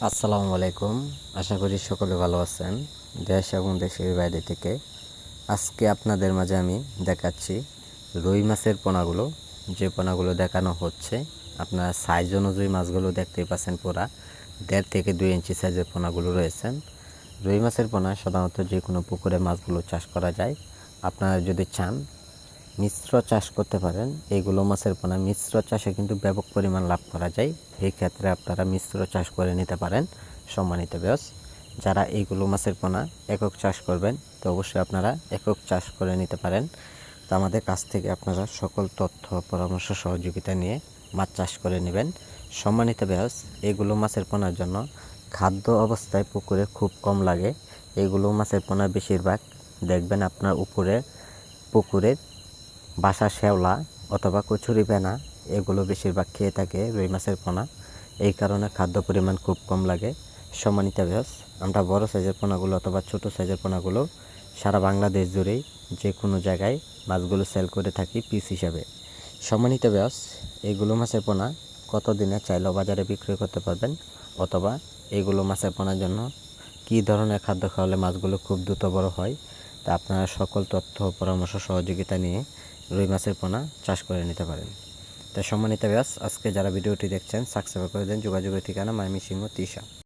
আসসালামু আলাইকুম। আশা করি সকলে ভালো আছেন, দেশ এবং দেশের বাইরে থেকে। আজকে আপনাদের মাঝে আমি দেখাচ্ছি রুই মাছের পোনাগুলো। যে পোনাগুলো দেখানো হচ্ছে, আপনারা সাইজ অনুযায়ী মাছগুলো দেখতেই পাচ্ছেন পুরা। দেড় থেকে দুই ইঞ্চি সাইজের পোনাগুলো রয়েছেন রুই মাছের পোনা সাধারণত যে কোনো পুকুরে মাছগুলো চাষ করা যায়। আপনারা যদি চান মিশ্র চাষ করতে পারেন। এইগুলো মাছের পোনা মিশ্র চাষে কিন্তু ব্যাপক পরিমাণ লাভ করা যায়। এই ক্ষেত্রে আপনারা মিশ্র চাষ করে নিতে পারেন, সম্মানিত ব্যাস যারা এইগুলো মাছের পোনা একক চাষ করবেন, তো অবশ্যই আপনারা একক চাষ করে নিতে পারেন। তো আমাদের কাছ থেকে আপনারা সকল তথ্য, পরামর্শ, সহযোগিতা নিয়ে মাছ চাষ করে নেবেন। সম্মানিত ব্যাস এগুলো মাছের পোনার জন্য খাদ্য অবস্থায় পুকুরে খুব কম লাগে। এগুলো মাছের পোনা বেশিরভাগ দেখবেন আপনার উপরে পুকুরের বাসা শ্যাওলা অথবা কচুরি পেনা এগুলো বেশিরভাগ খেয়ে থাকে রুই মাছের পোনা। এই কারণে খাদ্য পরিমাণ খুব কম লাগে। সম্মানিত ব্যাস আমরা বড় সাইজের পোনাগুলো অথবা ছোট সাইজের পোনাগুলো সারা বাংলাদেশ জুড়েই যে কোনো জায়গায় মাছগুলো সেল করে থাকি পিস হিসাবে। সম্মানিত ব্যাস এইগুলো মাছের পোনা কত দিনে চাইলেও বাজারে বিক্রি করতে পারবেন? অথবা এইগুলো মাছের পোনার জন্য কী ধরনের খাদ্য খাওয়ালে মাছগুলো খুব দ্রুত বড় হয়? তা আপনারা সকল তথ্য, পরামর্শ, সহযোগিতা নিয়ে রুই মাছের পোনা চাষ করে নিতে পারেন। তাই সম্মানিত ব্যাস আজকে যারা ভিডিওটি দেখছেন সাবস্ক্রাইব করে দেন। যোগাযোগের ঠিকানা মাইমি সিংহ তিশা।